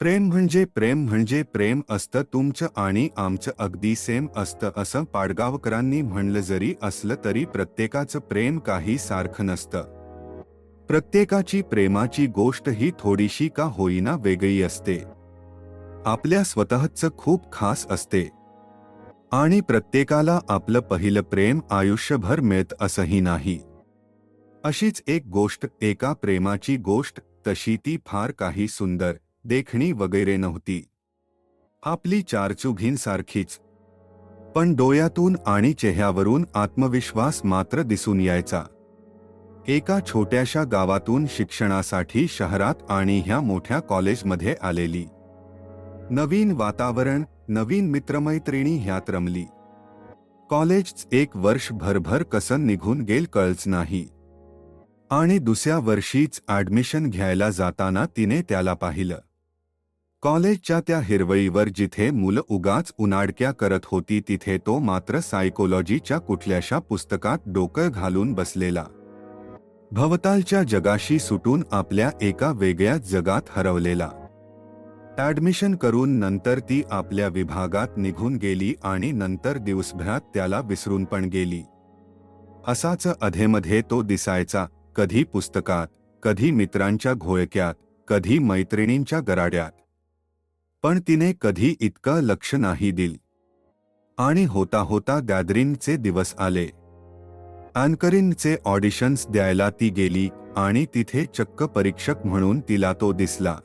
प्रेम म्हणजे प्रेम म्हणजे प्रेम असतं तुमचं आणि आमचं. अगदी सेम असतं असं पाडगावकरांनी म्हणलं जरी असलं तरी प्रत्येकाचं प्रेम काही सारखं नसतं. प्रत्येकाची प्रेमाची गोष्ट ही थोडीशी का होईना वेगळी असते. आपल्या स्वतःचं खूप खास असते. आणि प्रत्येकाला आपलं पहिलं प्रेम आयुष्यभर मिळत असंही नाही. अशीच एक गोष्ट एका प्रेमाची गोष्ट तशी ती फार काही सुंदर. देखणी वगैरे नव्हती. आपली चारचुघींसारखीच. पण डोळ्यातून आणि चेहऱ्यावरून आत्मविश्वास मात्र दिसून यायचा. एका छोट्याशा गावातून शिक्षणासाठी शहरात आणि ह्या मोठ्या कॉलेजमध्ये आलेली. नवीन वातावरण नवीन मित्रमैत्रिणी ह्यात रमली. कॉलेज एक वर्ष भरभर कसं निघून गेल कळच नाही. आणि दुसऱ्या वर्षीच ऍडमिशन घ्यायला जाताना तिने त्याला पाहिलं. कॉलेजच्या त्या हिरवळीवर जिथे मुलं उगाच उनाडक्या करत होती तिथे तो मात्र सायकोलॉजीच्या कुठल्याशा पुस्तकात डोकं घालून बसलेला. भवतालच्या जगाशी सुटून आपल्या एका वेगळ्याच जगात हरवलेला. ऍडमिशन करून नंतर ती आपल्या विभागात निघून गेली आणि नंतर दिवसभरात त्याला विसरून पण गेली. असाच अधेमध्ये तो दिसायचा कधी पुस्तकात कधी मित्रांच्या घोळक्यात कधी मैत्रिणींच्या गराड्यात. पण तिने कधी इतकं लक्ष नाही दिल. आणि होता होता गॅदरिंगचे दिवस आले. अँकरिंगचे ऑडिशन्स द्यायला ती गेली आणि तिथे चक्क परीक्षक म्हणून तिला तो दिसला.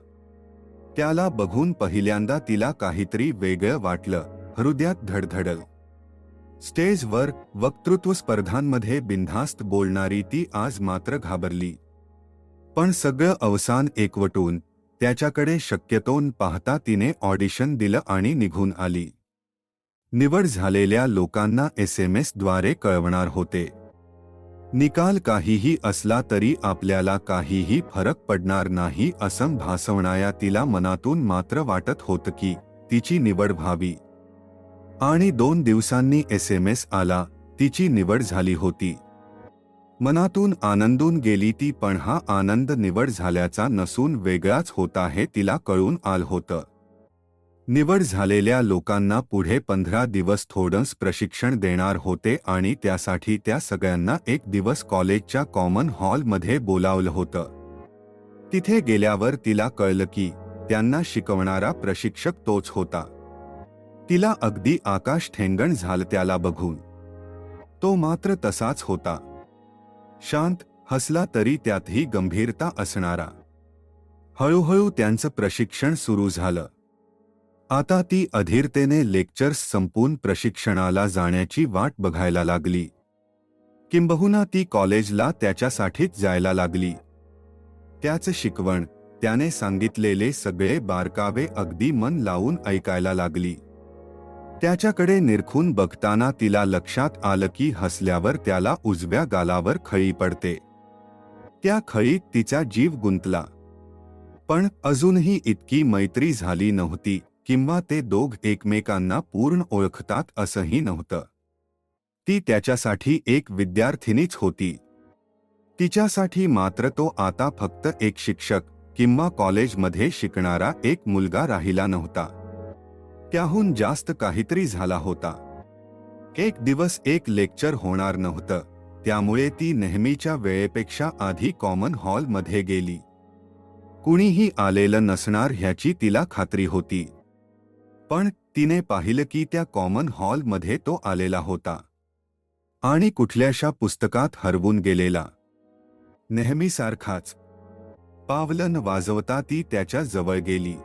त्याला बघून पहिल्यांदा तिला काहीतरी वेगळं वाटलं हृदयात धडधडल. स्टेजवर वक्तृत्व स्पर्धांमध्ये बिनधास्त बोलणारी ती आज मात्र घाबरली. पण सगळं अवसान एकवटून त्याच्याकडे शक्यतोन पाहता तिने ऑडिशन दिलं आणि निघून आली. निवड झालेल्या लोकांना एस एम एसद्वारे कळवणार होते. निकाल काहीही असला तरी आपल्याला काहीही फरक पडणार नाही असं भासवणाया तिला मनातून मात्र वाटत होतं की तिची निवड व्हावी. आणि दोन दिवसांनी एस एम एस आला तिची निवड झाली होती. मनातून आनंदून गेली ती पण हा आनंद निवड झाल्याचा नसून वेगळाच होता हे तिला कळून आल होतं. निवड झालेल्या लोकांना पुढे पंधरा दिवस थोडंस प्रशिक्षण देणार होते आणि त्यासाठी त्या सगळ्यांना एक दिवस कॉलेजच्या कॉमन हॉलमध्ये बोलावलं होतं. तिथे गेल्यावर तिला कळलं की त्यांना शिकवणारा प्रशिक्षक तोच होता. तिला अगदी आकाश ठेंगण झालं त्याला बघून. तो मात्र तसाच होता. शांत हसला तरी त्यातही गंभीरता असणारा. हळूहळू त्यांचं प्रशिक्षण सुरू झालं. आता ती अधीरतेने लेक्चर्स संपून प्रशिक्षणाला जाण्याची वाट बघायला लागली. किंबहुना ती कॉलेजला त्याच्यासाठीच जायला लागली. त्याचं शिकवण त्याने सांगितलेले सगळे बारकावे अगदी मन लावून ऐकायला लागली. त्याच्याकडे निरखून बघताना तिला लक्षात आलं की हसल्यावर त्याला उजव्या गालावर खळी पडते. त्या खळीत तिचा जीव गुंतला. पण अजूनही इतकी मैत्री झाली नव्हती किंवा ते दोघ एकमेकांना पूर्ण ओळखतात असंही नव्हतं. ती त्याच्यासाठी एक विद्यार्थिनीच होती. तिच्यासाठी मात्र तो आता फक्त एक शिक्षक किंवा कॉलेजमध्ये शिकणारा एक मुलगा राहिला नव्हता. त्याहून जास्त काहीतरी झाला होता. एक दिवस एक लेक्चर होणार नव्हतं. त्यामुळे ती नेहमीच्या वेळेपेक्षा आधी कॉमन हॉलमध्ये गेली. कुणीही आलेलं नसणार ह्याची तिला खात्री होती. पण तिने पाहिलं की त्या कॉमन हॉलमध्ये तो आलेला होता. आणि कुठल्याशा पुस्तकात हरवून गेलेला. नेहमीसारखाच. पावलन वाजवता ती त्याच्याजवळ गेली.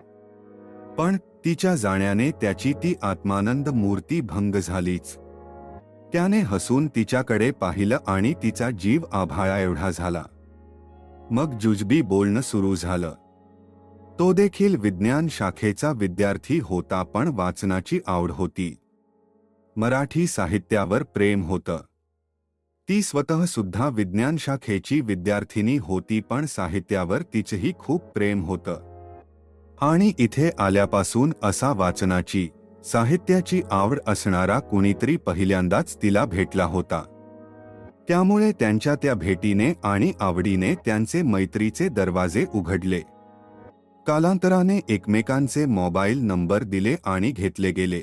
पण तिच्या जाण्याने त्याची ती आत्मानंद मूर्ती भंग झालीच. त्याने हसून तिच्याकडे पाहिलं आणि तिचा जीव आभाळा एवढा झाला. मग जुजबी बोलणं सुरू झालं. तो देखील विज्ञान शाखेचा विद्यार्थी होता पण वाचनाची आवड होती. मराठी साहित्यावर प्रेम होतं. ती स्वतः सुद्धा विज्ञान शाखेची विद्यार्थिनी होती पण साहित्यावर तिचंही खूप प्रेम होतं. आणि इथे आल्यापासून असा वाचनाची साहित्याची आवड असणारा कुणीतरी पहिल्यांदाच तिला भेटला होता. त्यामुळे त्यांच्या त्या भेटीने आणि आवडीने त्यांचे मैत्रीचे दरवाजे उघडले. कालांतराने एकमेकांचे मोबाईल नंबर दिले आणि घेतले गेले.